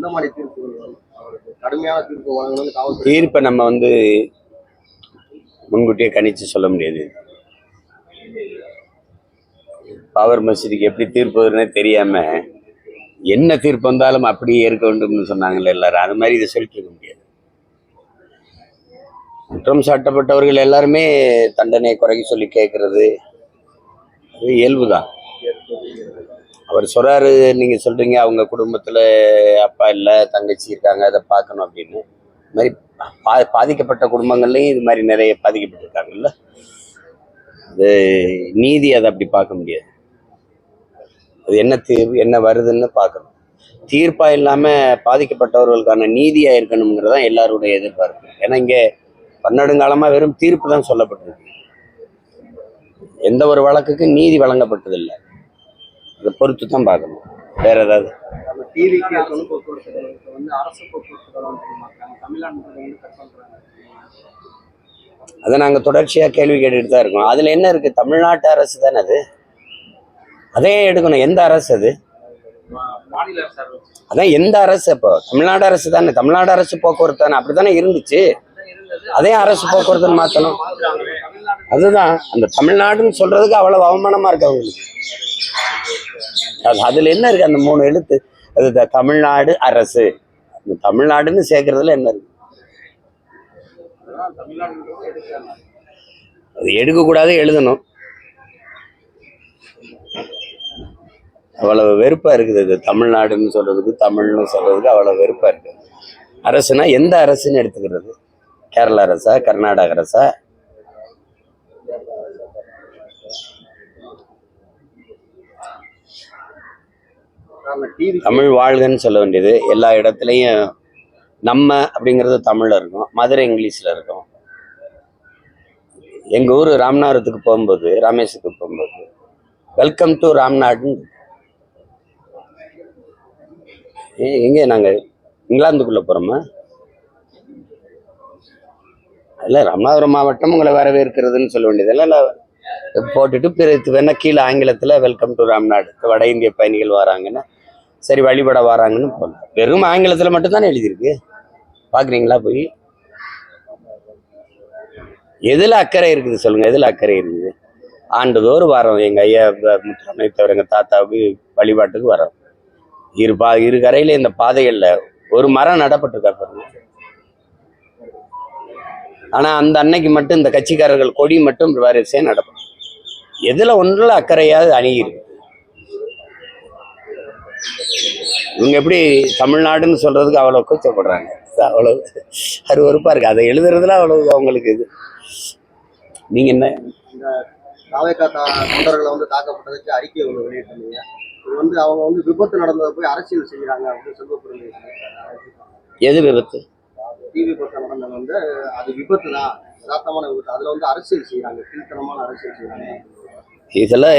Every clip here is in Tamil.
எந்த மாதிரி தீர்ப்பு கடுமையான தீர்ப்பு வழங்கணும்னு காவல்துறை தீர்ப்பை நம்ம வந்து முன்கூட்டியே கணிச்சு சொல்ல முடியாது. பாவர் மசூதிக்கு எப்படி தீர்ப்பு தெரியாம என்ன தீர்ப்பு வந்தாலும் அப்படியே இருக்க வேண்டும்னு சொன்னாங்கல்ல எல்லாரும். அது மாதிரி இதை சொல்லிட்டு இருக்க முடியாது. குற்றம் சாட்டப்பட்டவர்கள் எல்லாருமே தண்டனை குறைக்க சொல்லி கேட்கறது. அது இயல்புதான். அவர் சொல்றாரு நீங்க சொல்றீங்க அவங்க குடும்பத்துல அப்பா இல்லை தங்கச்சி இருக்காங்க அதை பார்க்கணும் அப்படின்னு. இது மாதிரி பா பாதிக்கப்பட்ட குடும்பங்கள்லையும் இது மாதிரி நிறைய பாதிக்கப்பட்டிருக்காங்கல்ல. அது நீதி அதை அப்படி பார்க்க முடியாது. அது என்ன தீர்வு என்ன வருதுன்னு பார்க்கணும். தீர்ப்பாக இல்லாமல் பாதிக்கப்பட்டவர்களுக்கான நீதியாக இருக்கணுங்கிறது தான் எல்லாருடைய எதிர்பார்ப்பு. ஏன்னா இங்கே பன்னெடுங்காலமாக வெறும் தீர்ப்பு தான் சொல்லப்பட்டிருக்கு. எந்த ஒரு வழக்குக்கும் நீதி வழங்கப்பட்டதில்லை. அதை பொறுத்து தான் பார்க்கணும். வேற ஏதாவது? டிவிக்கு போக்குவரத்து வந்து அரசு போக்குவரத்து அதை நாங்கள் தொடர்ச்சியாக கேள்வி கேட்டுட்டு தான் இருக்கோம். அதில் என்ன இருக்குது தமிழ்நாட்டு அரசு தானே அது? அதே எடுக்கணும். எந்த அரசு அது. அதான் எந்த அரசு இப்போ? தமிழ்நாடு அரசு தானே. தமிழ்நாடு அரசு போக்குவரத்து தானே. அப்படி தானே இருந்துச்சு? அதே அரசு போக்குவரத்துன்னு மாற்றணும் அதுதான். அந்த தமிழ்நாடுன்னு சொல்றதுக்கு அவ்வளவு அவமானமா இருக்கு அவங்களுக்கு. அதுல என்ன இருக்கு? அந்த மூணு எழுத்து. அது தமிழ்நாடு அரசு. அந்த தமிழ்நாடுன்னு சேர்க்கறதுல என்ன இருக்கு? அது எடுக்கக்கூடாது எழுதணும். அவ்வளவு வெறுப்பா இருக்குது இது. தமிழ்நாடுன்னு சொல்றதுக்கு தமிழ்னு சொல்றதுக்கு அவ்வளவு வெறுப்பா இருக்கு. அரசுனா எந்த அரசுன்னு எடுத்துக்கிறது? கேரளா அரசா கர்நாடக அரசா? தமிழ் வாழ்கன்னு சொல்ல வேண்டியது. எல்லா இடத்துலையும் நம்ம அப்படிங்கிறது தமிழில் இருக்கும். மதுரை இங்கிலீஷில் இருக்கும். எங்கள் ஊர் ராமநாதத்துக்கு போகும்போது ராமேஸ்வரத்துக்கு போகும்போது வெல்கம் டு ராம்நாடுன்னு எங்கே நாங்கள் இங்கிலாந்துக்குள்ளே போகிறோமா இல்லை ராமநாதபுரம் மாவட்டம் உங்களை வரவேற்கிறதுன்னு சொல்ல வேண்டியது இல்லை போட்டுட்டு பிறகு வேணா கீழே ஆங்கிலத்தில் வெல்கம் டு ராம்நாடு வட இந்திய பயணிகள் வராங்கன்னா சரி வழிபட வராங்கன்னு போடலாம் வெறும் ஆங்கிலத்தில் மட்டும்தானே எழுதியிருக்கு? பார்க்குறீங்களா போய்? எதில் அக்கறை இருக்குது சொல்லுங்க எதில் அக்கறை இருக்குது? ஆண்டுதோறும் வரோம். எங்கள் ஐயா ப- தவிர எங்கள் தாத்தாவுக்கு வழிபாட்டுக்கு வரோம். இரு பா இரு கரையில் இந்த பாதைகளில் ஒரு மரம் நடப்பட்டிருக்கா பாருங்க. ஆனால் அந்த அன்னைக்கு மட்டும் இந்த கட்சிக்காரர்கள் கொடி மட்டும் வரிசையாக நடக்கும் எதில் ஒன்றில் அக்கறையாவது அணுகிருக்கு இவங்க எப்படி தமிழ்நாடுன்னு சொல்றதுக்கு அவ்வளவு கூச்சப்படுறாங்க. அவ்வளவு அருவருப்பா இருக்கு. அதை எழுதுறதுல அவ்வளவு அவங்களுக்கு இது. நீங்க என்ன? இந்த தாவேக்கா தொண்டர்களை வந்து தாக்கப்பட்டதுக்கு அறிக்கை ஒன்று வெளியிட்டிருந்தீங்க. இது வந்து அவங்க வந்து விபத்து நடந்ததை போய் அரசியல் செய்யறாங்க அப்படின்னு செல்வப்பிரமணி எது விபத்து? டிவி விபத்து நடந்தது வந்து அது விபத்து தான் யதார்த்தமான விபத்து. அதுல வந்து அரசியல் செய்யறாங்க. கீழ்த்தனமான அரசியல் செய்யறாங்க. இதெல்லாம்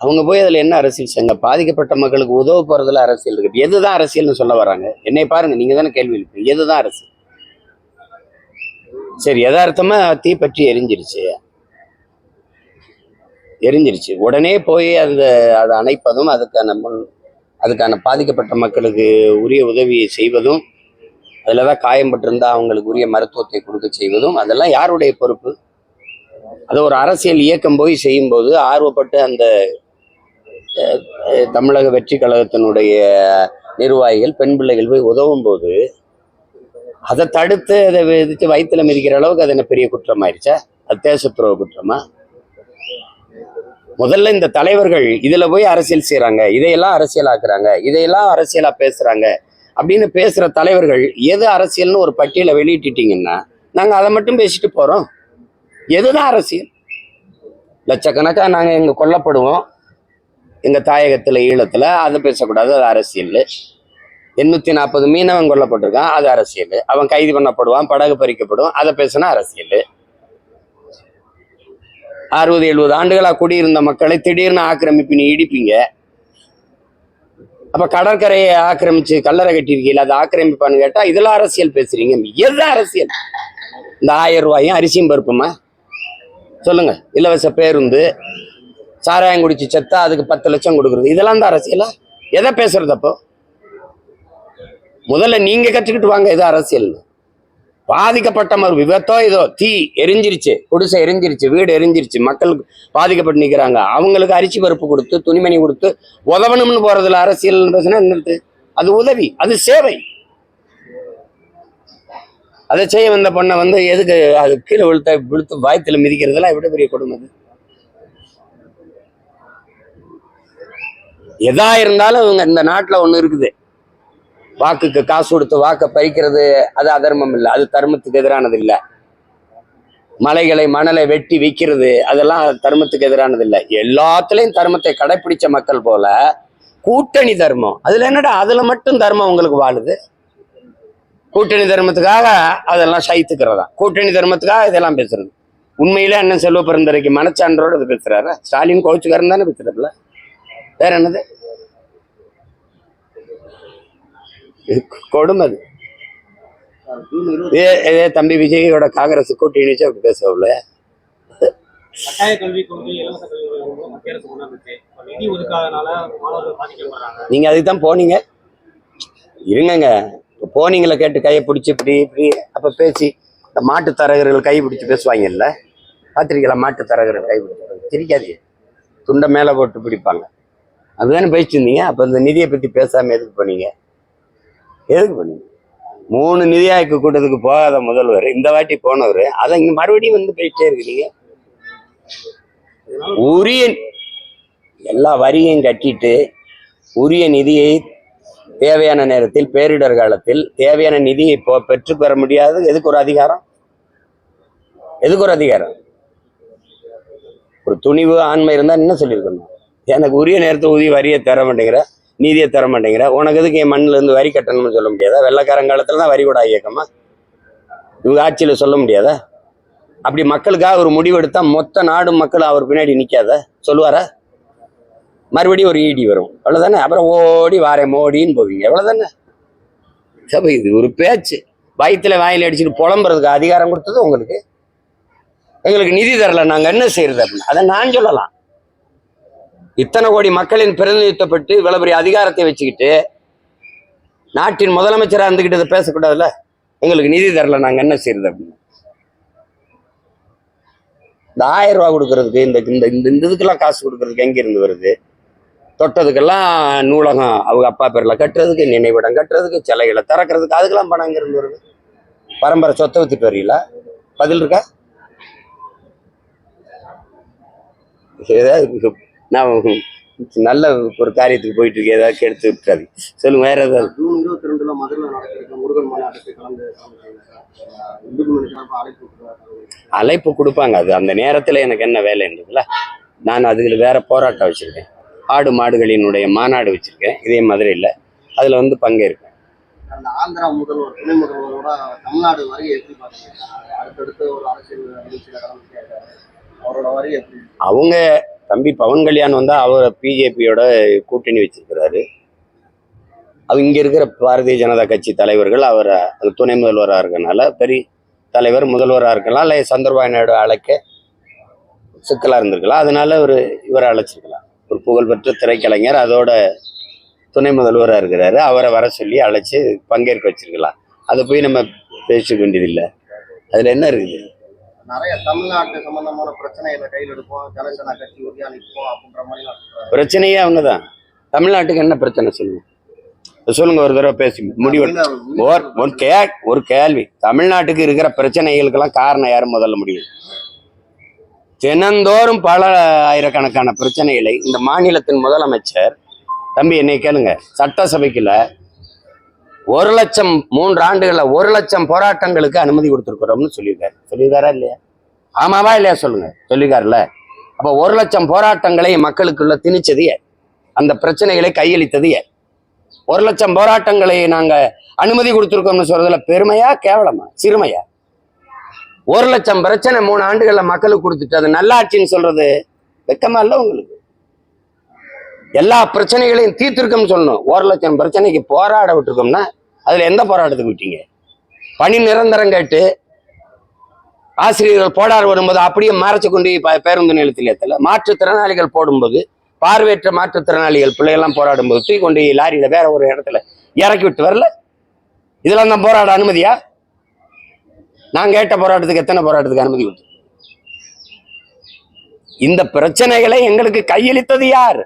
அவங்க போய் அதுல என்ன அரசியல் செஞ்ச பாதிக்கப்பட்ட மக்களுக்கு உதவ போறதுல அரசியல் இருக்கு. எதுதான் அரசியல்னு சொல்ல வராங்க? என்னை பாருங்க நீங்க தானே கேள்வி எழுப்பீங்க எதுதான் அரசியல்? சரி யதார்த்தமா தீ பற்றி எரிஞ்சிருச்சு. எரிஞ்சிருச்சு. உடனே போய் அந்த அதை அணைப்பதும் அதுக்கான முன் அதுக்கான பாதிக்கப்பட்ட மக்களுக்கு உரிய உதவியை செய்வதும் அதில் தான் காயம்பட்டிருந்தால் அவங்களுக்கு உரிய மருத்துவத்தை கொடுக்க செய்வதும் அதெல்லாம் யாருடைய பொறுப்பு? அது ஒரு அரசியல் இயக்கம் போய் செய்யும்போது ஆர்வப்பட்டு அந்த தமிழக வெற்றி கழகத்தினுடைய நிர்வாகிகள் பெண் பிள்ளைகள் போய் உதவும் போது அதை தடுத்து அதை விதித்து வயிற்றுல மிதிக்கிற அளவுக்கு அது என்ன பெரிய குற்றமாயிருச்சா? அது தேசத்துறவு குற்றமா? முதல்ல இந்த தலைவர்கள் இதுல போய் அரசியல் செய்கிறாங்க இதையெல்லாம் அரசியலாக்குறாங்க இதையெல்லாம் அரசியலா பேசுறாங்க அப்படின்னு பேசுகிற தலைவர்கள் எது அரசியல்னு ஒரு பட்டியலை வெளியிட்டுட்டீங்கன்னா நாங்கள் அதை மட்டும் பேசிட்டு போகிறோம் எதுதான் அரசியல்? லட்சக்கணக்கா நாங்கள் இங்கே கொல்லப்படுவோம். எங்கள் தாயகத்தில் ஈழத்தில் அதை பேசக்கூடாது அது அரசியல் எண்ணூற்றி நாற்பது மீனவன் கொல்லப்பட்டிருக்கான் அது அரசியல் அவன் கைது பண்ணப்படுவான் படகு பறிக்கப்படும் அதை பேசினா அரசியல் அறுபது எழுபது ஆண்டுகளாக குடியிருந்த மக்களை திடீர்னு ஆக்கிரமிப்பு நீ இடிப்பீங்க. அப்ப கடற்கரையை ஆக்கிரமிச்சு கல்லறை கட்டியிருக்கீங்களா? அதை ஆக்கிரமிப்பான்னு கேட்டா இதெல்லாம் அரசியல் பேசுறீங்க. எது அரசியல்? இந்த ஆயிரம் ரூபாயும் அரிசியும் பருப்புமா? சொல்லுங்க. இலவச பேருந்து சாராயம் குடிச்சு செத்தா அதுக்கு பத்து லட்சம் கொடுக்குறது. இதெல்லாம் தான் அரசியலா? எதை பேசுறது அப்போ? முதல்ல நீங்க கற்றுக்கிட்டு வாங்க இது அரசியல்னு. பாதிக்கப்பட்ட ஒரு விபத்தோ இதோ தீ எரிஞ்சிருச்சு குடிசை எரிஞ்சிருச்சு வீடு எரிஞ்சிருச்சு மக்கள் பாதிக்கப்பட்டு நிற்கிறாங்க அவங்களுக்கு அரிசி பருப்பு கொடுத்து துணிமணி கொடுத்து உதவணும்னு போறதுல அரசியல் என்னது? அது உதவி அது சேவை. அதை செய்ய வந்த பொண்ணை வந்து எதுக்கு அது கீழே விழுத்த விழுத்து வாய்த்துல மிதிக்கிறதுலாம் எவ்வளோ பெரிய கொடுமை அது? எதா இருந்தாலும் இவங்க இந்த நாட்டில் ஒன்று இருக்குது. வாக்குக்கு காசு கொடுத்து வாக்கை பறிக்கிறது அது அதர்மம் இல்லை. அது தர்மத்துக்கு எதிரானது இல்லை. மலைகளை மணலை வெட்டி விற்கிறது அதெல்லாம் தர்மத்துக்கு எதிரானது இல்லை. எல்லாத்துலயும் தர்மத்தை கடைப்பிடிச்ச மக்கள் போல கூட்டணி தர்மம். அதுல என்னடா? அதுல மட்டும் தர்மம் உங்களுக்கு வாழுது? கூட்டணி தர்மத்துக்காக அதெல்லாம் சைத்துக்கிறதா கூட்டணி தர்மத்துக்காக இதெல்லாம் பேசுறது. உண்மையில அண்ணன் செல்வ பிறந்தரைக்கு மனச்சான்றோட இது பேசுறாரு? ஸ்டாலின் கோச்சுக்காரன் தானே பேசுறதுல வேற என்னது இது கொடுமை. இதே தம்பி விஜயோட காங்கிரஸ் கூட்டணி வச்சு அப்படி பேசவில்ல நீங்க அதுக்கு தான் போனீங்க. இருங்கங்க. இப்ப போனீங்களே கேட்டு கையை பிடிச்சி இப்படி இப்படி அப்ப பேசி. இந்த மாட்டு தரகர்கள் கை பிடிச்சி பேசுவாங்கல்ல? பார்த்திருக்கீங்களா? மாட்டு தரகர்கள் கை பிடிச்சி சிரிக்காதீங்க. துண்டை மேலே போட்டு பிடிப்பாங்க. அப்படிதானே பேசியிருந்தீங்க அப்போ இந்த நிதியை பற்றி பேசாமல் எதுக்கு பண்ணீங்க எதுக்கு பண்ணீங்க மூணு நிதி ஆய்வு கூட்டத்துக்கு போகாத முதல்வர் இந்த வாட்டி போனவர் அதை இங்கே மறுபடியும் வந்து போயிட்டே இருக்கிறீங்க. உரிய எல்லா வரியும் கட்டிட்டு உரிய நிதியை தேவையான நேரத்தில் பேரிடர் காலத்தில் தேவையான நிதியை இப்போ பெற்று பெற முடியாது. எதுக்கு ஒரு அதிகாரம்? எதுக்கு ஒரு அதிகாரம்? ஒரு துணிவு ஆண்மை இருந்தால் என்ன சொல்லியிருக்கணும்? எனக்கு உரிய நேரத்தை உதவி வரியை தர மாட்டேங்கிற நீதியை தர மாட்டேங்கிற. உனக்கு எதுக்கு என் மண்ணில் இருந்து வரி கட்டணும்னு சொல்ல முடியாதா? வெள்ளக்காரங்காலத்தில் தான் வரி கூட இயக்கமா இவங்க ஆட்சியில் சொல்ல முடியாதா? அப்படி மக்களுக்காக ஒரு முடிவு மொத்த நாடு மக்கள் அவர் பின்னாடி நிற்காத சொல்லுவாரா? மறுபடியும் ஒரு ஈடி வரும். அவ்வளோதானே அப்புறம் ஓடி வாரேன் மோடின்னு போவீங்க. எவ்வளோதானே சபை இது ஒரு பேச்சு. வயிற்றுல வாயில் அடிச்சுட்டு புலம்புறதுக்கு அதிகாரம் கொடுத்தது உங்களுக்கு. எங்களுக்கு நிதி தரல. நாங்கள் என்ன செய்யறது அப்படின்னு. அதை நான் சொல்லலாம். இத்தனை கோடி மக்களின் பிரதிநிதித்துவப்பட்டு இவ்வளவு பெரிய அதிகாரத்தை வச்சுக்கிட்டு நாட்டின் முதலமைச்சராக இருந்துக்கிட்டு இதை பேசக்கூடாதுல்ல? எங்களுக்கு நிதி தரல நாங்கள் என்ன செய்யறது அப்படின்னு. இந்த ஆயிரம் ரூபா கொடுக்கறதுக்கு இந்த இந்த இந்த இந்த இதுக்கெல்லாம் காசு கொடுக்கறதுக்கு எங்கேருந்து வருது? தொட்டதுக்கெல்லாம் நூலகம் அவங்க அப்பா பேரில் கட்டுறதுக்கு நினைவிடம் கட்டுறதுக்கு சிலைகளை திறக்கிறதுக்கு அதுக்கெல்லாம் பணம் எங்க இருந்து வருது? பரம்பரை சொத்தை வித்துட்டு வரீங்களா பதில் இருக்கா? ஏதாவது நான் நல்ல ஒரு காரியத்துக்கு போயிட்டு இருக்கேன் ஏதாவது கெடுத்து விட்டுறாது. சொல்லுங்க வேற ஏதாவது? ஜூன் இருபத்தி ரெண்டுல மதுரையில் நடக்கிற முருகன் மாநாட்டுக்கு கலந்து அழைப்பு கொடுப்பாங்க அது அந்த நேரத்தில் எனக்கு என்ன வேலைன்றதுல நான் அதுல வேற போராட்டம் வச்சிருக்கேன். ஆடு மாடுகளினுடைய மாநாடு வச்சிருக்கேன் இதே மதுரையில். அதில் வந்து பங்கேற்கேன் அந்த ஆந்திரா முதல்வர் துணை முதல்வரோட தமிழ்நாடு வரையை எப்படி பாத்தீங்க அடுத்தடுத்து ஒரு அரசியல் நிகழ்ச்சியில அவரோட வரி எப்படி? அவங்க தம்பி பவன் கல்யாண் வந்தால் அவர் பிஜேபியோட கூட்டணி வச்சிருக்கிறாரு. அது இங்கே இருக்கிற பாரதிய ஜனதா கட்சி தலைவர்கள் அவர் அது துணை முதல்வராக இருக்கனால பெரிய தலைவர் முதல்வராக இருக்கலாம் இல்லை சந்திரபாபு நாயுடு அழைக்க சிக்கலாக இருந்திருக்கலாம். அதனால ஒரு இவரை அழைச்சிருக்கலாம். ஒரு புகழ்பெற்ற திரைக்கலைஞர் அதோட துணை முதல்வராக இருக்கிறாரு. அவரை வர சொல்லி அழைச்சி பங்கேற்க வச்சிருக்கலாம். அதை போய் நம்ம பேசிக்க வேண்டியதில்லை. அதில் என்ன இருக்குது? நிறைய தமிழ்நாட்டு சம்பந்தமான பிரச்சனைகளை கையில் எடுப்போம். ஜனசேனா கட்சி உறுதியா நிற்போம் அப்படின்ற மாதிரி. பிரச்சனையே அவங்க தான் தமிழ்நாட்டுக்கு என்ன பிரச்சனை சொல்லுங்க? சொல்லுங்க ஒரு தடவை பேசி முடிவு ஒரு ஒரு கே ஒரு கேள்வி. தமிழ்நாட்டுக்கு இருக்கிற பிரச்சனைகளுக்கெல்லாம் காரணம் யாரும் முதல்ல முடிவு தினந்தோறும் பல ஆயிரக்கணக்கான பிரச்சனைகளை இந்த மாநிலத்தின் முதலமைச்சர் தம்பி என்னை கேளுங்க. சட்டசபைக்குள்ள ஒரு லட்சம் மூன்று ஆண்டுகளில் ஒரு லட்சம் போராட்டங்களுக்கு அனுமதி கொடுத்துருக்குறோம்னு சொல்லியிருக்காரு. சொல்லியிருக்காரா இல்லையா? ஆமாவா இல்லையா சொல்லுங்க. சொல்லியிருக்காருல்ல. அப்போ ஒரு லட்சம் போராட்டங்களை மக்களுக்குள்ள திணிச்சது யார்? அந்த பிரச்சனைகளை கையளித்தது யார்? ஒரு லட்சம் போராட்டங்களை நாங்க அனுமதி கொடுத்துருக்கோம்னு சொல்றதுல பெருமையா கேவலமா சிறுமையா? ஒரு லட்சம் பிரச்சனை மூணு ஆண்டுகளில் மக்களுக்கு கொடுத்துட்டு அது நல்லாட்சின்னு சொல்றது வெக்கமா இல்லை உங்களுக்கு? எல்லா பிரச்சனைகளையும் தீர்த்திருக்கோம்னு சொல்லணும். ஒரு லட்சம் பிரச்சனைக்கு போராட விட்டுருக்கோம்னா அதுல எந்த போராட்டத்துக்கு விட்டீங்க? பணி நிரந்தரம் கேட்டு ஆசிரியர்கள் போடார் வரும்போது அப்படியே மறைச்சு கொண்டு பேருந்து நிலையத்தில் ஏத்தல. மாற்றுத்திறனாளிகள் போடும்போது பார்வையற்ற மாற்றுத்திறனாளிகள் பிள்ளைகள்லாம் போராடும் போது தூக்கி கொண்டு லாரியில் வேற ஒரு இடத்துல இறக்கி விட்டு வரல. இதெல்லாம் தான் போராட அனுமதியா? நான் கேட்ட போராட்டத்துக்கு எத்தனை போராட்டத்துக்கு அனுமதி கொடுத்து இந்த பிரச்சனைகளை எங்களுக்கு கையளித்தது யார்?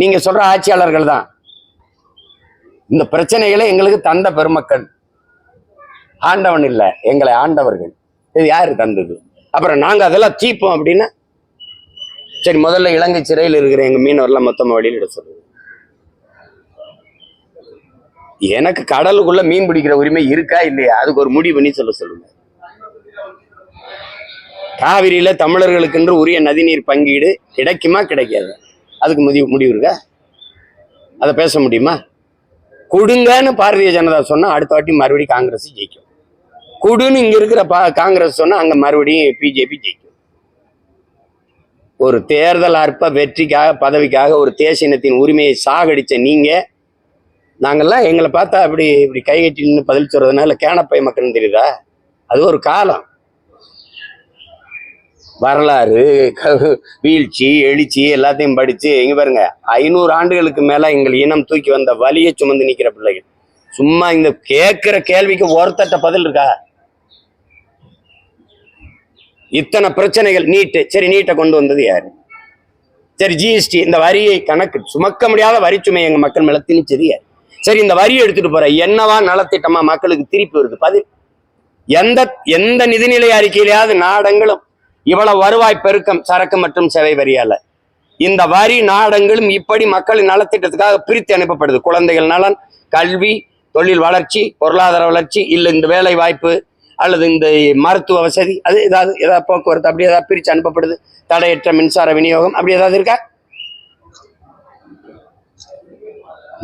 நீங்க சொல்ற ஆட்சியாளர்கள் தான். இந்த பிரச்சனைகளை எங்களுக்கு தந்த பெருமக்கள். ஆண்டவன் இல்ல எங்களை ஆண்டவர்கள். இது யாரு தந்தது? அப்புறம் நாங்க அதெல்லாம் தீப்போம் அப்படின்னா சரி முதல்ல இலங்கை சிறையில் இருக்கிற எங்க மீனவர்லாம் மொத்தமா வெளியிட சொல்லுது எனக்கு கடலுக்குள்ள மீன் பிடிக்கிற உரிமை இருக்கா இல்லையா? அதுக்கு ஒரு முடிவு பண்ணி சொல்ல சொல்லுங்க. காவிரியில தமிழர்களுக்கென்று உரிய நதிநீர் பங்கீடு கிடைக்குமா? கிடைக்காது. அதுக்கு முடிவு முடிவு இருக்கா அதை பேச முடியுமா? கொடுங்கன்னு பாரதிய ஜனதா சொன்னால் அடுத்த வாட்டி மறுபடியும் காங்கிரஸ் ஜெயிக்கும். குடுன்னு இங்கே இருக்கிற பா காங்கிரஸ் சொன்னால் அங்கே மறுபடியும் பிஜேபி ஜெயிக்கும். ஒரு தேர்தல் அற்ப வெற்றிக்காக பதவிக்காக ஒரு தேசினத்தின் உரிமையை சாகடித்த நீங்கள் நாங்கெல்லாம் எங்களை பார்த்தா அப்படி இப்படி கை கட்டி நின்று பதில் சொல்றதுனால கேனப்பை மக்கள்னு தெரியுதா? அது ஒரு காலம். வரலாறு வீழ்ச்சி எழுச்சி எல்லாத்தையும் படிச்சு எங்க பாருங்க ஐநூறு ஆண்டுகளுக்கு மேல எங்கள் இனம் தூக்கி வந்த வலியை சுமந்து நிற்கிற பிள்ளைகள். சும்மா இந்த கேட்கிற கேள்விக்கு ஒருத்தட்ட பதில் இருக்கா? இத்தனை பிரச்சனைகள் நீட்டு சரி நீட்டை கொண்டு வந்தது யாரு? சரி ஜிஎஸ்டி இந்த வரியை கணக்கு சுமக்க முடியாத வரிச்சுமை எங்கள் மக்கள் மேலே திணிச்சது யார்? சரி இந்த வரியை எடுத்துட்டு போற என்னவா நலத்திட்டமா மக்களுக்கு திருப்பி வருது? பதில். எந்த எந்த நிதிநிலை அறிக்கையிலையாவது நாடங்களும் இவ்வளவு வருவாய் பெருக்கம் சரக்கு மற்றும் சேவை வரியால இந்த வரி நாடங்களும் இப்படி மக்களின் நலத்திட்டத்துக்காக பிரித்து அனுப்பப்படுது. குழந்தைகள் நலன் கல்வி தொழில் வளர்ச்சி பொருளாதார வளர்ச்சி இல்லை இந்த வேலை வாய்ப்பு அல்லது இந்த மருத்துவ வசதி அது ஏதாவது ஏதாவது போக்குவரத்து அப்படி ஏதாவது பிரித்து அனுப்பப்படுது. தடையற்ற மின்சார விநியோகம் அப்படி ஏதாவது இருக்கா?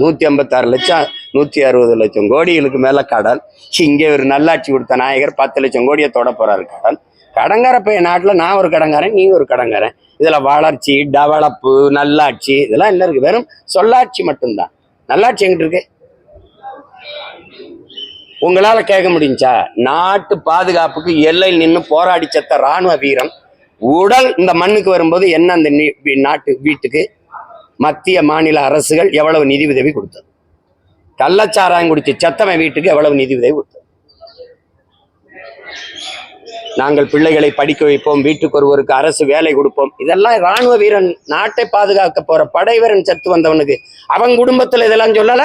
நூத்தி ஐம்பத்தாறு லட்சம் நூத்தி அறுபது லட்சம் கோடிகளுக்கு மேல கடன் இங்கே ஒரு நல்லாட்சி கொடுத்த நாயகர் பத்து லட்சம் கோடியை தொட போறாரு கடன் கடங்கார பையன் நாட்டுல நான் ஒரு கடங்காரன் நீ ஒரு கடங்காரன். இதுல வளர்ச்சி டெவலப்பு நல்லாட்சி இதெல்லாம் என்ன இருக்கு? வெறும் சொல்லாட்சி மட்டும்தான். நல்லாட்சி எங்கிட்டு இருக்கு? உங்களால கேட்க முடிஞ்சா நாட்டு பாதுகாப்புக்கு எல்லையில் நின்று போராடி செத்த ராணுவ வீரன் உடல் இந்த மண்ணுக்கு வரும்போது என்ன அந்த நாட்டு வீட்டுக்கு? மத்திய மாநில அரசுகள் எவ்வளவு நிதி உதவி கொடுத்தது? கள்ளச்சாராயம் குடிச்சு செத்தவன் வீட்டுக்கு எவ்வளவு நிதி உதவி கொடுத்தது? நாங்கள் பிள்ளைகளை படிக்க வைப்போம் வீட்டுக்கு ஒருவருக்கு அரசு வேலை கொடுப்போம். இதெல்லாம் ராணுவ வீரன் நாட்டை பாதுகாக்க போற படை வீரன் செத்து வந்தவனுக்கு. அவன் குடும்பத்தில் இதெல்லாம் சொல்லல.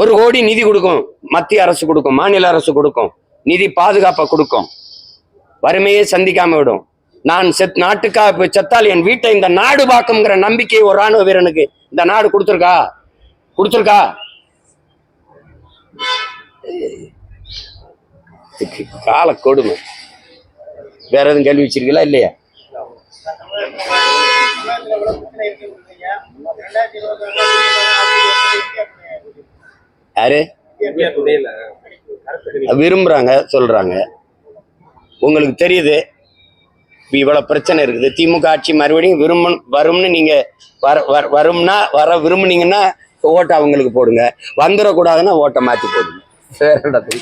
ஒரு கோடி நிதி கொடுக்கும் மத்திய அரசு கொடுக்கும் மாநில அரசு கொடுக்கும். நிதி பாதுகாப்பை கொடுக்கும். வறுமையை சந்திக்காம விடும். நான் செத் நாட்டுக்காக செத்தால் என் வீட்டை இந்த நாடு பார்க்குங்கிற நம்பிக்கை ஒரு ராணுவ வீரனுக்கு இந்த நாடு கொடுத்துருக்கா? கொடுத்துருக்கா? இதுக்கு கால கொடுமை வேற எதுவும் கேள்வி வச்சிருக்கீங்களா? இல்லையா? யாரு? விரும்புறாங்க சொல்றாங்க. உங்களுக்கு தெரியுது. இப்ப இவ்வளவு பிரச்சனை இருக்குது. திமுக ஆட்சி மறுபடியும் விரும்ப வரும்னு நீங்க வர வர- வரும்னா வர விரும்புனீங்கன்னா ஓட்டை அவங்களுக்கு போடுங்க. வந்துடக்கூடாதுன்னா ஓட்டை மாற்றி போடுங்க. சரி